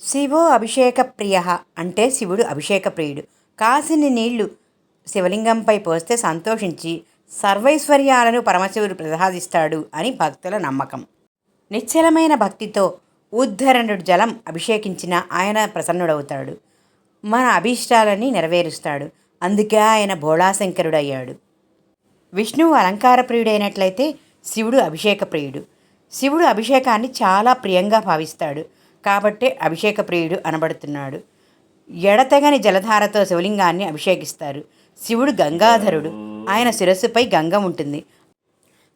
శివో అభిషేక ప్రియ అంటే శివుడు అభిషేక ప్రియుడు కాసిని నీళ్ళు శివలింగంపై పోస్తే సంతోషించి సర్వైశ్వర్యాలను పరమశివుడు ప్రసాదిస్తాడు అని భక్తుల నమ్మకం. నిశ్చలమైన భక్తితో ఉద్ధరణుడు జలం అభిషేకించిన ఆయన ప్రసన్నుడవుతాడు. మన అభీష్టాలని నెరవేరుస్తాడు. అందుకే ఆయన భోళాశంకరుడయ్యాడు. విష్ణువు అలంకార ప్రియుడైనట్లయితే శివుడు అభిషేక ప్రియుడు శివుడు అభిషేకాన్ని చాలా ప్రియంగా భావిస్తాడు. కాబట్టే అభిషేక ప్రియుడు అనబడుతున్నాడు. ఎడతెగని జలధారతో శివలింగాన్ని అభిషేకిస్తారు. శివుడు గంగాధరుడు. ఆయన శిరస్సుపై గంగ ఉంటుంది.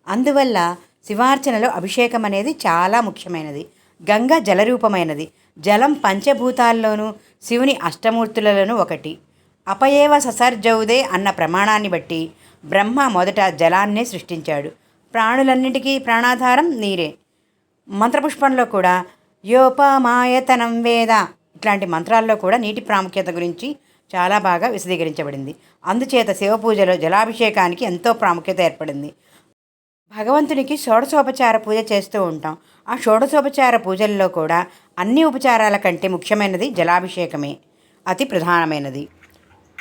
అందువల్ల శివార్చనలో అభిషేకం అనేది చాలా ముఖ్యమైనది. గంగ జలరూపమైనది. జలం పంచభూతాల్లోనూ శివుని అష్టమూర్తులలోనూ ఒకటి. అపయేవ ససర్జౌదే అన్న ప్రమాణాన్ని బట్టి బ్రహ్మ మొదట జలాన్నే సృష్టించాడు. ప్రాణులన్నిటికీ ప్రాణాధారం నీరే. మంత్రపుష్పంలో కూడా యోపమాయతనం వేద. ఇట్లాంటి మంత్రాల్లో కూడా నీటి ప్రాముఖ్యత గురించి చాలా బాగా విశదీకరించబడింది. అందుచేత శివపూజలో జలాభిషేకానికి ఎంతో ప్రాముఖ్యత ఏర్పడింది. భగవంతునికి షోడశోపచార పూజ చేస్తూ ఉంటాం. ఆ షోడశోపచార పూజల్లో కూడా అన్ని ఉపచారాల కంటే ముఖ్యమైనది జలాభిషేకమే. అతి ప్రధానమైనది.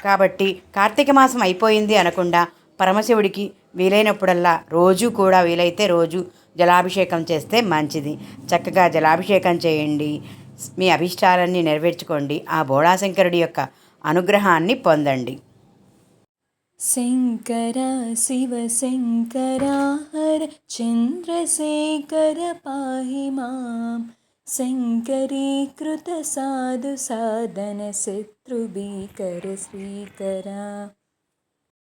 కాబట్టి కార్తీక మాసం అయిపోయింది అనకుండా పరమశివుడికి వీలైనప్పుడల్లా రోజు కూడా వీలైతే రోజు జలాభిషేకం చేస్తే మంచిది. చక్కగా జలాభిషేకం చేయండి. మీ అభిష్టాలన్నీ నెరవేర్చుకోండి. ఆ బోళాశంకరుడి యొక్క అనుగ్రహాన్ని పొందండి. శంకర శివ శంకర హర చంద్రశేఖర పాహి మాం. శంకరీకృత సాధు సాధన శత్రుభీకర శ్రీకర.